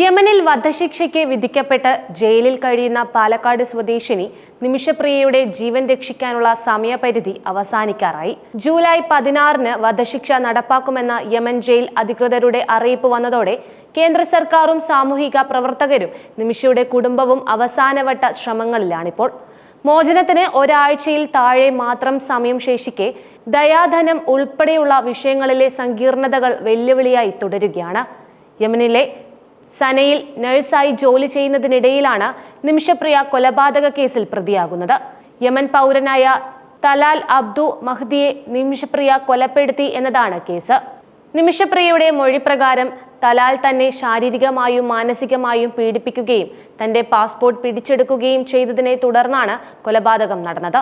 യമനിൽ വധശിക്ഷയ്ക്ക് വിധിക്കപ്പെട്ട് ജയിലിൽ കഴിയുന്ന പാലക്കാട് സ്വദേശിനി നിമിഷപ്രിയയുടെ ജീവൻ രക്ഷിക്കാനുള്ള സമയപരിധി അവസാനിക്കാറായി. ജൂലൈ പതിനാറിന് വധശിക്ഷ നടപ്പാക്കുമെന്ന യമൻ ജയിൽ അധികൃതരുടെ അറിയിപ്പ് വന്നതോടെ കേന്ദ്ര സർക്കാരും സാമൂഹിക പ്രവർത്തകരും നിമിഷയുടെ കുടുംബവും അവസാനവട്ട ശ്രമങ്ങളിലാണിപ്പോൾ. മോചനത്തിന് ഒരാഴ്ചയിൽ താഴെ മാത്രം സമയം ശേഷിക്കെ ദയാധനം ഉൾപ്പെടെയുള്ള വിഷയങ്ങളിലെ സങ്കീർണതകൾ വെല്ലുവിളിയായി തുടരുകയാണ്. യമനിലെ സനയിൽ നഴ്സായി ജോലി ചെയ്യുന്നതിനിടയിലാണ് നിമിഷപ്രിയ കൊലപാതക കേസിൽ പ്രതിയാകുന്നത്. യമൻ പൗരനായ തലാൽ അബ്ദു മഹ്ദിയെ നിമിഷപ്രിയ കൊലപ്പെടുത്തി എന്നതാണ് കേസ്. നിമിഷപ്രിയയുടെ മൊഴിപ്രകാരം തലാൽ തന്നെ ശാരീരികമായും മാനസികമായും പീഡിപ്പിക്കുകയും തന്റെ പാസ്പോർട്ട് പിടിച്ചെടുക്കുകയും ചെയ്തതിനെ തുടർന്നാണ് കൊലപാതകം നടന്നത്.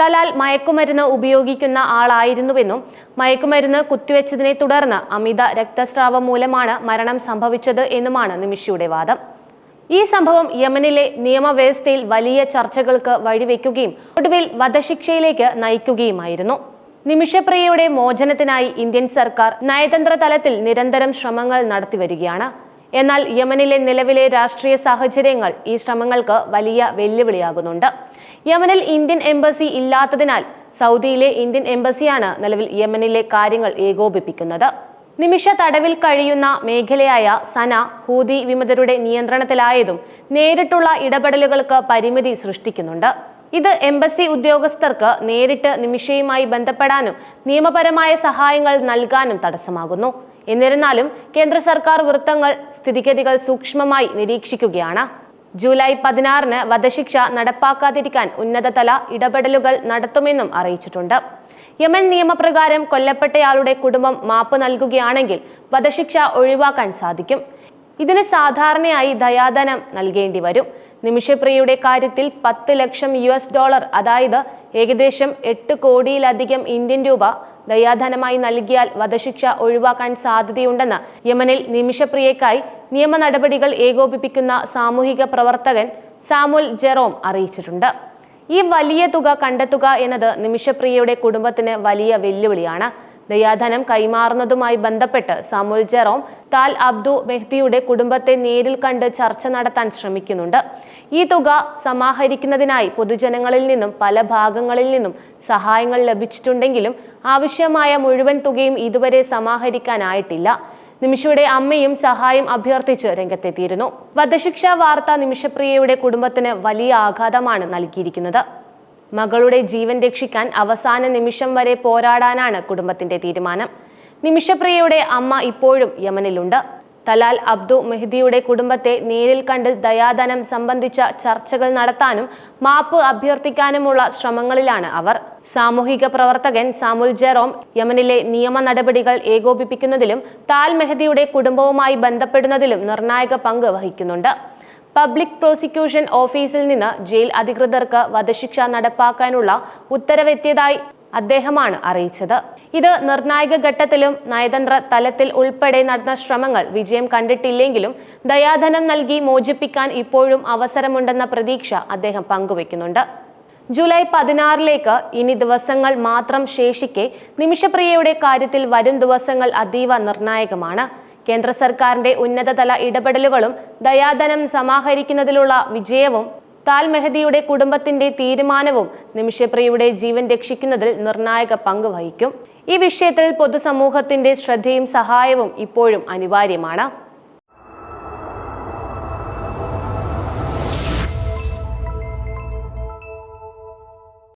തലാൽ മയക്കുമരുന്ന് ഉപയോഗിക്കുന്ന ആളായിരുന്നുവെന്നും മയക്കുമരുന്ന് കുത്തിവെച്ചതിനെ തുടർന്ന് അമിത രക്തസ്രാവം മൂലമാണ് മരണം സംഭവിച്ചത് എന്നുമാണ് നിമിഷയുടെ വാദം. ഈ സംഭവം യമനിലെ നിയമവ്യവസ്ഥയിൽ വലിയ ചർച്ചകൾക്ക് വഴിവെക്കുകയും ഒടുവിൽ വധശിക്ഷയിലേക്ക് നയിക്കുകയുമായിരുന്നു. നിമിഷപ്രിയയുടെ മോചനത്തിനായി ഇന്ത്യൻ സർക്കാർ നയതന്ത്ര തലത്തിൽ നിരന്തരം ശ്രമങ്ങൾ നടത്തിവരികയാണ്. എന്നാൽ യമനിലെ നിലവിലെ രാഷ്ട്രീയ സാഹചര്യങ്ങൾ ഈ ശ്രമങ്ങൾക്ക് വലിയ വെല്ലുവിളിയാകുന്നുണ്ട്. യമനിൽ ഇന്ത്യൻ എംബസി ഇല്ലാത്തതിനാൽ സൗദിയിലെ ഇന്ത്യൻ എംബസിയാണ് നിലവിൽ യമനിലെ കാര്യങ്ങൾ ഏകോപിപ്പിക്കുന്നത്. നിമിഷ തടവിൽ കഴിയുന്ന മേഖലയായ സന ഹൂതി വിമതരുടെ നിയന്ത്രണത്തിലായതും നേരിട്ടുള്ള ഇടപെടലുകൾക്ക് പരിമിതി സൃഷ്ടിക്കുന്നുണ്ട്. ഇത് എംബസി ഉദ്യോഗസ്ഥർക്ക് നേരിട്ട് നിമിഷയുമായി ബന്ധപ്പെടാനും നിയമപരമായ സഹായങ്ങൾ നൽകാനും തടസ്സമാകുന്നു. എന്നിരുന്നാലും കേന്ദ്ര സർക്കാർ വൃത്തങ്ങൾ സ്ഥിതിഗതികൾ സൂക്ഷ്മമായി നിരീക്ഷിക്കുകയാണ്. ജൂലൈ പതിനാറിന് വധശിക്ഷ നടപ്പാക്കാതിരിക്കാൻ ഉന്നതതല ഇടപെടലുകൾ നടത്തുമെന്നും അറിയിച്ചിട്ടുണ്ട്. യമൻ നിയമപ്രകാരം കൊല്ലപ്പെട്ടയാളുടെ കുടുംബം മാപ്പ് നൽകുകയാണെങ്കിൽ വധശിക്ഷ ഒഴിവാക്കാൻ സാധിക്കും. ഇതിന് സാധാരണയായി ദയാധനം നൽകേണ്ടി വരും. നിമിഷപ്രിയയുടെ കാര്യത്തിൽ പത്ത് ലക്ഷം യു ഡോളർ അതായത് ഏകദേശം എട്ട് കോടിയിലധികം ഇന്ത്യൻ രൂപ ദയാധനമായി നൽകിയാൽ വധശിക്ഷ ഒഴിവാക്കാൻ സാധ്യതയുണ്ടെന്ന് യമനിൽ നിമിഷപ്രിയക്കായി നിയമ നടപടികൾ ഏകോപിപ്പിക്കുന്ന സാമൂഹിക പ്രവർത്തകൻ സാമുൽ ജെറോം അറിയിച്ചിട്ടുണ്ട്. ഈ വലിയ തുക കണ്ടെത്തുക എന്നത് നിമിഷപ്രിയയുടെ കുടുംബത്തിന് വലിയ വെല്ലുവിളിയാണ്. ദയാധനം കൈമാറുന്നതുമായി ബന്ധപ്പെട്ട് സാമുൽ ജെറോം താൽ അബ്ദു മെഹ്ദിയുടെ കുടുംബത്തെ നേരിൽ കണ്ട് ചർച്ച നടത്താൻ ശ്രമിക്കുന്നുണ്ട്. ഈ തുക സമാഹരിക്കുന്നതിനായി പൊതുജനങ്ങളിൽ നിന്നും പല ഭാഗങ്ങളിൽ നിന്നും സഹായങ്ങൾ ലഭിച്ചിട്ടുണ്ടെങ്കിലും ആവശ്യമായ മുഴുവൻ തുകയും ഇതുവരെ സമാഹരിക്കാനായിട്ടില്ല. നിമിഷയുടെ അമ്മയും സഹായം അഭ്യർത്ഥിച്ച് രംഗത്തെത്തിയിരുന്നു. വധശിക്ഷ വാർത്ത നിമിഷപ്രിയയുടെ കുടുംബത്തിന് വലിയ ആഘാതമാണ് നൽകിയിരിക്കുന്നത്. മകളുടെ ജീവൻ രക്ഷിക്കാൻ അവസാന നിമിഷം വരെ പോരാടാനാണ് കുടുംബത്തിന്റെ തീരുമാനം. നിമിഷപ്രിയയുടെ അമ്മ ഇപ്പോഴും യമനിലുണ്ട്. തലാൽ അബ്ദു മെഹ്ദിയുടെ കുടുംബത്തെ നേരിൽ കണ്ട് ദയാധനം സംബന്ധിച്ച ചർച്ചകൾ നടത്താനും മാപ്പ് അഭ്യർത്ഥിക്കാനുമുള്ള ശ്രമങ്ങളിലാണ് അവർ. സാമൂഹിക പ്രവർത്തകൻ സാമുൽ ജെറോം യമനിലെ നിയമ നടപടികൾ ഏകോപിപ്പിക്കുന്നതിലും താൽ മെഹദിയുടെ കുടുംബവുമായി ബന്ധപ്പെടുന്നതിലും നിർണായക പങ്ക് വഹിക്കുന്നുണ്ട്. പബ്ലിക് പ്രോസിക്യൂഷൻ ഓഫീസിൽ നിന്ന് ജയിൽ അധികൃതർക്ക് വധശിക്ഷ നടപ്പാക്കാനുള്ള ഉത്തരവെത്തിയതായി അദ്ദേഹമാണ് അറിയിച്ചത്. ഇത് നിർണായക ഘട്ടത്തിലും നയതന്ത്ര തലത്തിൽ ഉൾപ്പെടെ നടന്ന ശ്രമങ്ങൾ വിജയം കണ്ടിട്ടില്ലെങ്കിലും ദയാധനം നൽകി മോചിപ്പിക്കാൻ ഇപ്പോഴും അവസരമുണ്ടെന്ന പ്രതീക്ഷ അദ്ദേഹം പങ്കുവെക്കുന്നുണ്ട്. ജൂലൈ പതിനാറിലേക്ക് ഇനി ദിവസങ്ങൾ മാത്രം ശേഷിക്കെ നിമിഷപ്രിയയുടെ കാര്യത്തിൽ വരും ദിവസങ്ങൾ അതീവ നിർണായകമാണ്. കേന്ദ്ര സർക്കാരിന്റെ ഉന്നതതല ഇടപെടലുകളും ദയാധനം സമാഹരിക്കുന്നതിലുള്ള വിജയവും താൽ മെഹദിയുടെ കുടുംബത്തിന്റെ തീരുമാനവും നിമിഷപ്രിയയുടെ ജീവൻ രക്ഷിക്കുന്നതിൽ നിർണായക പങ്ക് വഹിക്കും. ഈ വിഷയത്തിൽ പൊതുസമൂഹത്തിന്റെ ശ്രദ്ധയും സഹായവും ഇപ്പോഴും അനിവാര്യമാണ്.